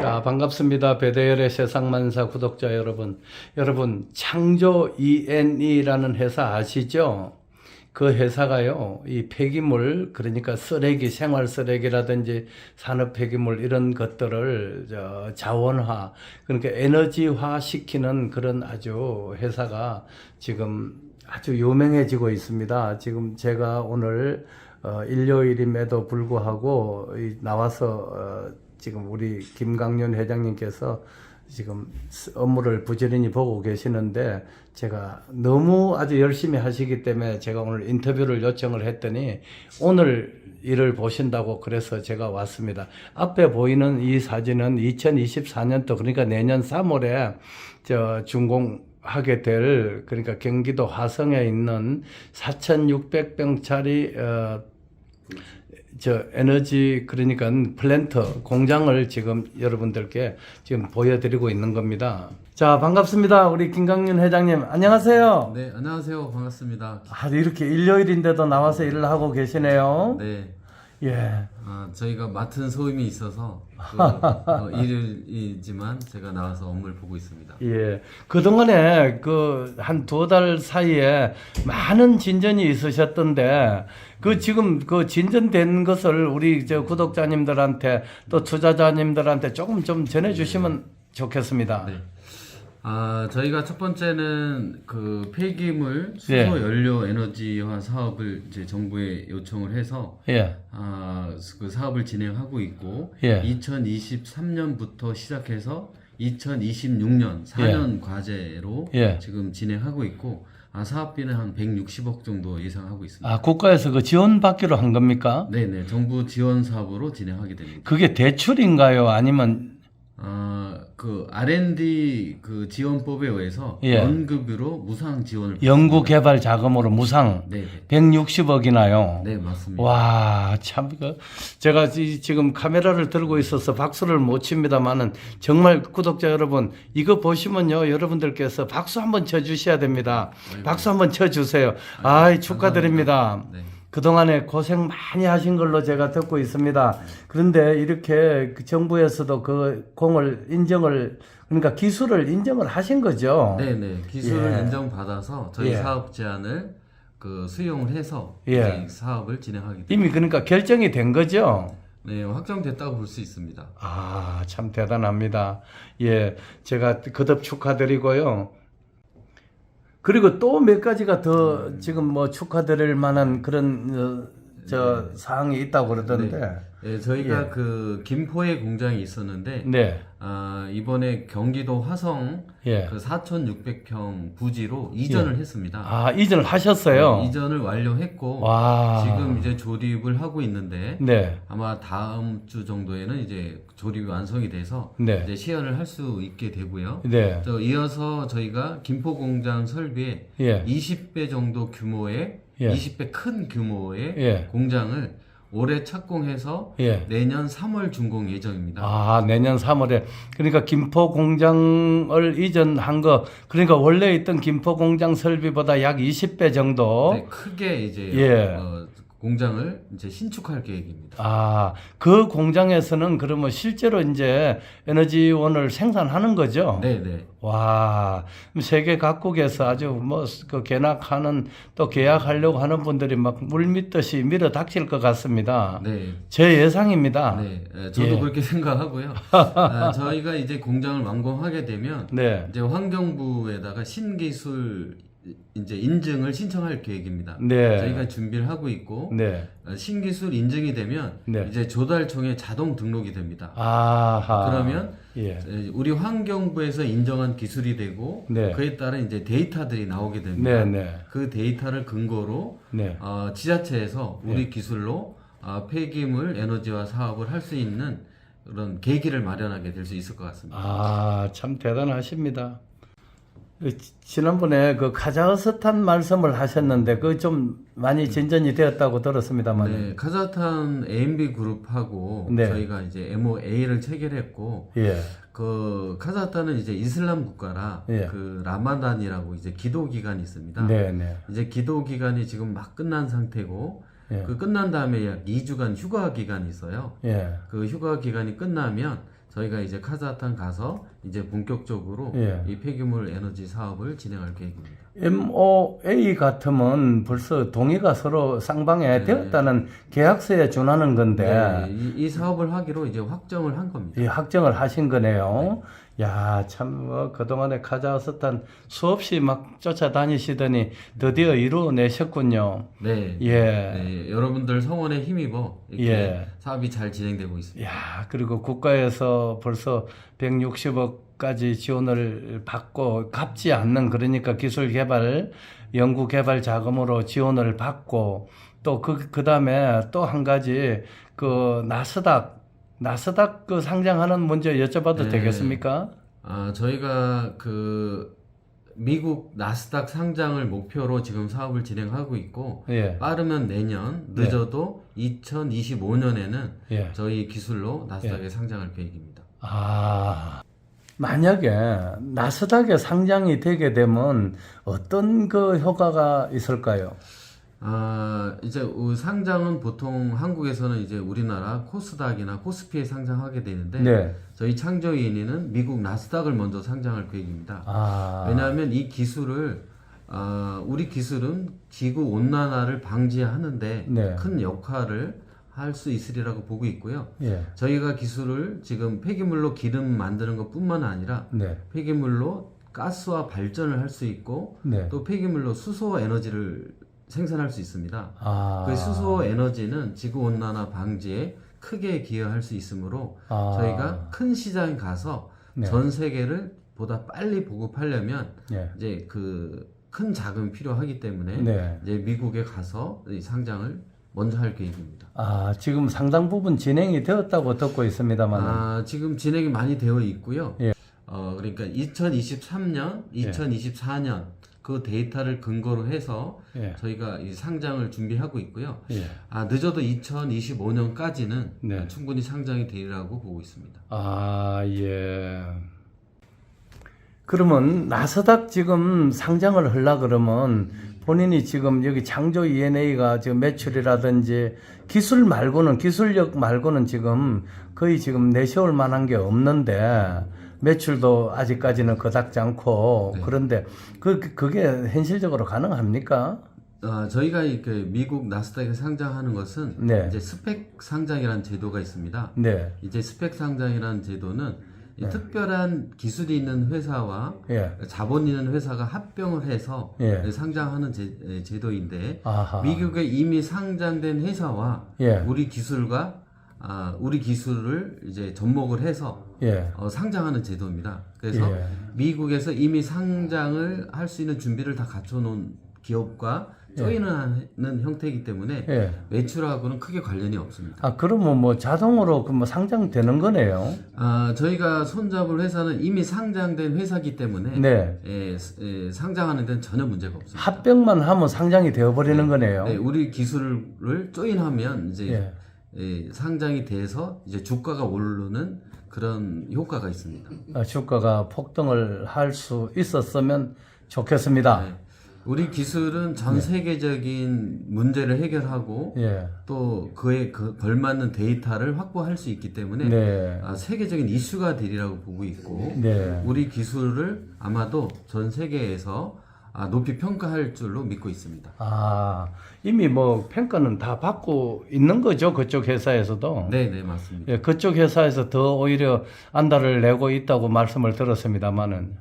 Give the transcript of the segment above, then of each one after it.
자, 반갑습니다. 배대열의 세상만사 구독자 여러분. 여러분, 창조 ENE라는 회사 아시죠? 그 회사가요, 이 폐기물, 그러니까 쓰레기, 생활 쓰레기라든지 산업 폐기물 이런 것들을 저 자원화, 그러니까 에너지화 시키는 그런 아주 회사가 지금 아주 유명해지고 있습니다. 지금 제가 오늘 어, 일요일임에도 불구하고 이 나와서 어, 지금 우리 김강윤 회장님께서 지금 스- 업무를 부지런히 보고 계시는데 제가 너무 아주 열심히 하시기 때문에 제가 오늘 인터뷰를 요청을 했더니 오늘 일을 보신다고 그래서 제가 왔습니다. 앞에 보이는 이 사진은 2024년도 그러니까 내년 3월에 저 준공 하게 될 그러니까 경기도 화성에 있는 4,600병짜리 어, 저 에너지 그러니까 플랜트 공장을 지금 여러분들께 지금 보여드리고 있는 겁니다. 자 반갑습니다 우리 김강윤 회장님 안녕하세요. 네, 안녕하세요. 반갑습니다. 아 이렇게 일요일인데도 나와서 일을 하고 계시네요. 네, 예. 아, 저희가 맡은 소임이 있어서 그, 어, 일이지만 제가 나와서 업무를 보고 있습니다. 예. 그동안에 그 한 두 달 사이에 많은 진전이 있으셨던데 그 지금 그 진전된 것을 우리 저 구독자님들한테 또 투자자님들한테 조금 좀 전해 주시면 좋겠습니다. 네. 아, 저희가 첫 번째는 그 폐기물 수소 예. 연료 에너지화 사업을 이제 정부에 요청을 해서 예. 아, 그 사업을 진행하고 있고 예. 2023년부터 시작해서 2026년 4년 과제로 예. 지금 진행하고 있고 아, 사업비는 한 160억 정도 예상하고 있습니다. 아, 국가에서 그 지원 받기로 한 겁니까? 네 네 정부 지원 사업으로 진행하게 됩니다. 그게 대출인가요? 아니면 아, 그 R&D 그 지원법에 의해서 예. 연급으로 무상 지원을 연구 개발 자금으로 무상 네, 160억이나요? 네, 네 맞습니다. 와, 참, 그, 제가 이- 지금 카메라를 들고 있어서 박수를 못 칩니다만은 정말 구독자 여러분, 이거 보시면요, 여러분들께서 박수 한번 쳐주셔야 됩니다. 박수 한번 쳐주세요. 아이, 축하드립니다. 네. 그동안에 고생 많이 하신 걸로 제가 듣고 있습니다. 그런데 이렇게 그 정부에서도 그 공을 인정을, 그러니까 기술을 인정을 하신 거죠? 네, 네. 기술을 예. 인정받아서 저희 예. 사업 제안을 그 수용을 해서 예. 사업을 진행하게 됩니다. 이미 그러니까 결정이 된 거죠? 네, 확정됐다고 볼 수 있습니다. 아, 참 대단합니다. 예, 제가 거듭 축하드리고요. 그리고 또 몇 가지가 더 지금 뭐 축하드릴 만한 그런 어, 저 사항이 있다고 그러던데. 예, 저희가 그 김포에 공장이 있었는데 네, 아, 이번에 경기도 화성 예. 그 4,600평 부지로 이전을 했습니다. 아, 이전을 하셨어요. 네, 이전을 완료했고 와. 지금 이제 조립을 하고 있는데 네, 아마 다음 주 정도에는 이제 조립이 완성이 돼서 네, 이제 시연을 할 수 있게 되고요. 네, 또 이어서 저희가 김포 공장 설비에 예, 20배 정도 규모의 예. 20배 큰 규모의 예. 공장을 올해 착공해서 예. 내년 3월 준공 예정입니다. 아, 내년 3월에. 그러니까 김포 공장을 이전한 거, 그러니까 원래 있던 김포 공장 설비보다 약 20배 정도. 네, 크게 이제 예. 어, 공장을 이제 신축할 계획입니다. 아, 그 공장에서는 그러면 실제로 이제 에너지원을 생산하는 거죠? 네, 네. 와, 세계 각국에서 아주 뭐, 그 개낙하는 또 계약하려고 하는 분들이 막 물밀듯이 밀어 닥칠 것 같습니다. 네. 제 예상입니다. 네, 예, 저도 예. 그렇게 생각하고요. 아, 저희가 이제 공장을 완공하게 되면 네. 이제 환경부에다가 신기술 이제 인증을 신청할 계획입니다. 네. 저희가 준비를 하고 있고 네. 어, 신기술 인증이 되면 네. 이제 조달청에 자동 등록이 됩니다. 아하. 그러면 예. 에, 우리 환경부에서 인정한 기술이 되고 네. 그에 따른 이제 데이터들이 나오게 됩니다. 네, 네. 그 데이터를 근거로 네. 어, 지자체에서 우리 기술로 어, 폐기물 에너지화 사업을 할 수 있는 그런 계기를 마련하게 될 수 있을 것 같습니다. 아, 참 대단하십니다. 그 지- 지난번에 그 카자흐스탄 말씀을 하셨는데 그 좀 많이 진전이 되었다고 들었습니다만. 네, 카자흐스탄 AMB 그룹하고 네. 저희가 이제 MOA를 체결했고 예. 그 카자흐스탄은 이제 이슬람 국가라 예. 그 라마단이라고 이제 기도 기간이 있습니다. 네, 네. 이제 기도 기간이 지금 막 끝난 상태고 예. 그 끝난 다음에 약 2주간 휴가 기간이 있어요. 예. 그 휴가 기간이 끝나면 저희가 이제 카자흐스탄 가서 이제 본격적으로 예. 이 폐기물 에너지 사업을 진행할 계획입니다. MOA 같으면 벌써 동의가 서로 쌍방에 되었다는 계약서에 준하는 건데 네, 이, 이 사업을 하기로 이제 확정을 한 겁니다. 이 확정을 하신 거네요. 야, 참, 뭐, 그동안에 카자흐스탄 수없이 막 쫓아다니시더니 드디어 이루어내셨군요. 네. 예. 네, 여러분들 성원에 힘입어 이렇게 예. 사업이 잘 진행되고 있습니다. 야, 그리고 국가에서 벌써 160억까지 지원을 받고 갚지 않는 그러니까 기술 개발, 연구 개발 자금으로 지원을 받고 또 그, 그 다음에 또 한 가지 그 나스닥, 나스닥 그 상장하는 문제 여쭤봐도 네. 되겠습니까? 아, 저희가 그 미국 나스닥 상장을 목표로 지금 사업을 진행하고 있고 예, 빠르면 내년 늦어도 2025년에는 예. 저희 기술로 나스닥에 상장할 계획입니다. 아, 만약에 나스닥에 상장이 되게 되면 어떤 그 효과가 있을까요? 아, 이제 어, 상장은 보통 한국에서는 이제 우리나라 코스닥이나 코스피에 상장하게 되는데 네. 저희 창조인이는 미국 나스닥을 먼저 상장할 계획입니다. 아, 왜냐하면 이 기술을 아, 우리 기술은 지구 온난화를 방지하는데 네. 큰 역할을 할 수 있으리라고 보고 있고요. 예, 저희가 기술을 지금 폐기물로 기름 만드는 것뿐만 아니라 네, 폐기물로 가스와 발전을 할 수 있고 네. 또 폐기물로 수소 에너지를 생산할 수 있습니다. 아, 그 수소 에너지는 지구 온난화 방지에 크게 기여할 수 있으므로 아. 저희가 큰 시장에 가서 네. 전 세계를 보다 빨리 보급하려면 예, 이제 그 큰 자금이 필요하기 때문에 네. 이제 미국에 가서 이 상장을 먼저 할 계획입니다. 아, 지금 상당 부분 진행이 되었다고 듣고 있습니다만. 아, 지금 진행이 많이 되어 있고요. 예. 어, 그러니까 2023년, 2024년 그 데이터를 근거로 해서 예, 저희가 이 상장을 준비하고 있고요. 예. 아, 늦어도 2025년까지는 네. 충분히 상장이 되리라고 보고 있습니다. 아, 예. 그러면 나스닥 지금 상장을 하려 그러면 본인이 지금 여기 창조 ENA가 지금 매출이라든지 기술 말고는 기술력 말고는 지금 거의 지금 내세울 만한 게 없는데 매출도 아직까지는 그닥지 않고 그런데 그 그게 현실적으로 가능합니까? 아, 저희가 이그 미국 나스닥에 상장하는 것은 네. 이제 스펙 상장이라는 제도가 있습니다. 네. 이제 스펙 상장이라는 제도는 이 특별한 기술이 있는 회사와 예. 자본 있는 회사가 합병을 해서 예. 상장하는 제, 에, 제도인데 아하. 미국에 이미 상장된 회사와 예. 우리 기술과 아, 우리 기술을 이제 접목을 해서 예. 어, 상장하는 제도입니다. 그래서 예. 미국에서 이미 상장을 할 수 있는 준비를 다 갖춰놓은 기업과 조인하는 형태이기 때문에 예. 매출하고는 크게 관련이 없습니다. 아, 그러면 뭐 자동으로 그 뭐 상장되는 거네요. 아, 저희가 손잡을 회사는 이미 상장된 회사기 때문에 네. 예, 스- 예, 상장하는 데는 전혀 문제가 없습니다. 합병만 하면 상장이 되어버리는 거네요. 네, 우리 기술을 조인하면 이제 예. 예, 상장이 돼서 이제 주가가 오르는 그런 효과가 있습니다. 어, 주가가 폭등을 할 수 있었으면 좋겠습니다. 네. 우리 기술은 전 세계적인 문제를 해결하고 예. 또 그에 그 걸맞는 데이터를 확보할 수 있기 때문에 네. 아, 세계적인 이슈가 되리라고 보고 있고 네. 우리 기술을 아마도 전 세계에서 아, 높이 평가할 줄로 믿고 있습니다. 아, 이미 뭐 평가는 다 받고 있는 거죠. 그쪽 회사에서도. 네, 네, 맞습니다. 예, 그쪽 회사에서 더 오히려 안달을 내고 있다고 말씀을 들었습니다만은.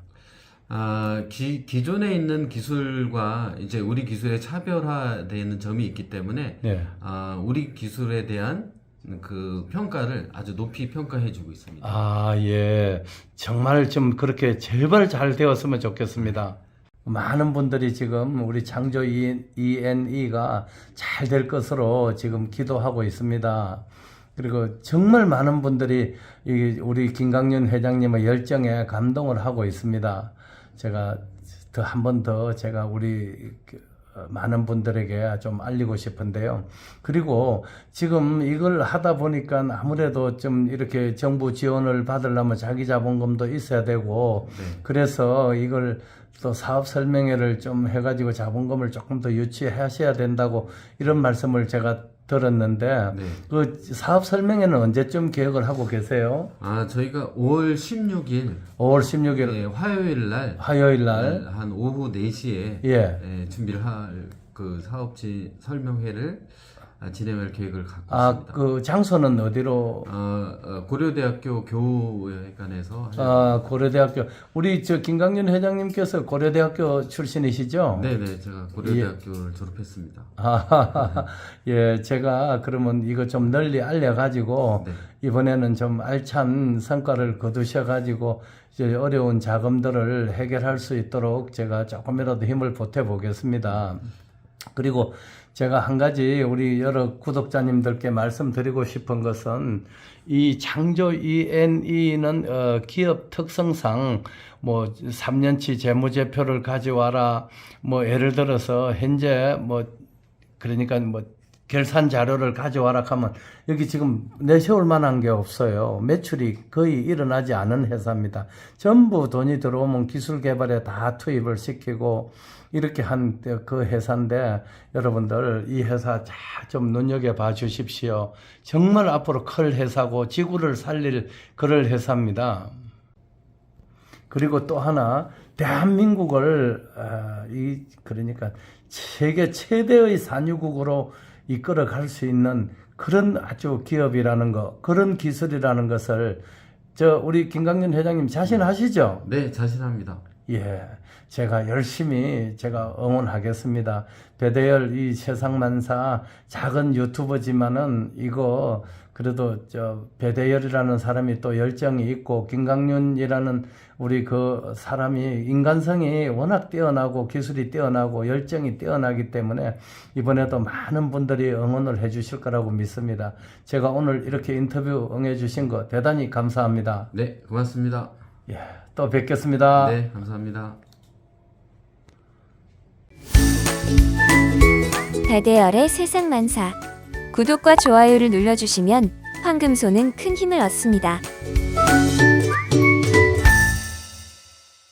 아, 기, 기존에 있는 기술과 이제 우리 기술의 차별화되는 점이 있기 때문에 네. 아, 우리 기술에 대한 그 평가를 아주 높이 평가해주고 있습니다. 아, 예. 정말 좀 그렇게 제발 잘 되었으면 좋겠습니다. 많은 분들이 지금 우리 창조 ENE가 잘 될 것으로 지금 기도하고 있습니다. 그리고 정말 많은 분들이 이 우리 김강윤 회장님의 열정에 감동을 하고 있습니다. 제가 더 한 번 더 제가 우리 그, 어, 많은 분들에게 좀 알리고 싶은데요. 그리고 지금 이걸 하다 보니까 아무래도 좀 이렇게 정부 지원을 받으려면 자기 자본금도 있어야 되고 네. 그래서 이걸 또 사업 설명회를 좀 해가지고 자본금을 조금 더 유치하셔야 된다고 이런 말씀을 제가 들었는데 네. 그 사업 설명회는 언제쯤 계획을 하고 계세요? 아, 저희가 5월 16일 5월 16일 네, 화요일 날 화요일 날 한 오후 4시에 예. 준비를 할 그 사업지 설명회를 아, 진행할 계획을 갖고 아, 있습니다. 그 장소는 어디로? 어, 어, 고려대학교 교회관에서 아, 고려대학교. 우리 저 김강윤 회장님께서 고려대학교 출신이시죠? 네네 제가 고려대학교를 졸업했습니다. 아, 예, 제가 그러면 이거 좀 널리 알려가지고 네. 이번에는 좀 알찬 성과를 거두셔가지고 이제 어려운 자금들을 해결할 수 있도록 제가 조금이라도 힘을 보태 보겠습니다. 그리고 제가 한 가지 우리 여러 구독자님들께 말씀드리고 싶은 것은 이 창조 ENE는 어, 기업 특성상 뭐 3년치 재무제표를 가져와라. 뭐 예를 들어서 현재 뭐 그러니까 뭐 결산 자료를 가져와라 하면 여기 지금 내세울 만한 게 없어요. 매출이 거의 일어나지 않은 회사입니다. 전부 돈이 들어오면 기술 개발에 다 투입을 시키고 이렇게 한 그 회사인데 여러분들 이 회사 잘좀 눈여겨 봐 주십시오. 정말 앞으로 클 회사고 지구를 살릴 그럴 회사입니다. 그리고 또 하나 대한민국을 아, 이 그러니까 세계 최대의 산유국으로 이끌어 갈 수 있는 그런 아주 기업이라는 거, 그런 기술이라는 것을 저 우리 김강윤 회장님 자신하시죠? 네 자신합니다. 예, 제가 열심히 제가 응원하겠습니다. 배대열 이 세상만사 작은 유튜버지만은 이거 그래도 저 배대열이라는 사람이 또 열정이 있고 김강윤이라는 우리 그 사람이 인간성이 워낙 뛰어나고 기술이 뛰어나고 열정이 뛰어나기 때문에 이번에도 많은 분들이 응원을 해 주실 거라고 믿습니다. 제가 오늘 이렇게 인터뷰 응해 주신 거 대단히 감사합니다. 네 고맙습니다. 예, 또 뵙겠습니다. 네 감사합니다. 배대열의 세상 만사 구독과 좋아요를 눌러주시면 황금소는 큰 힘을 얻습니다.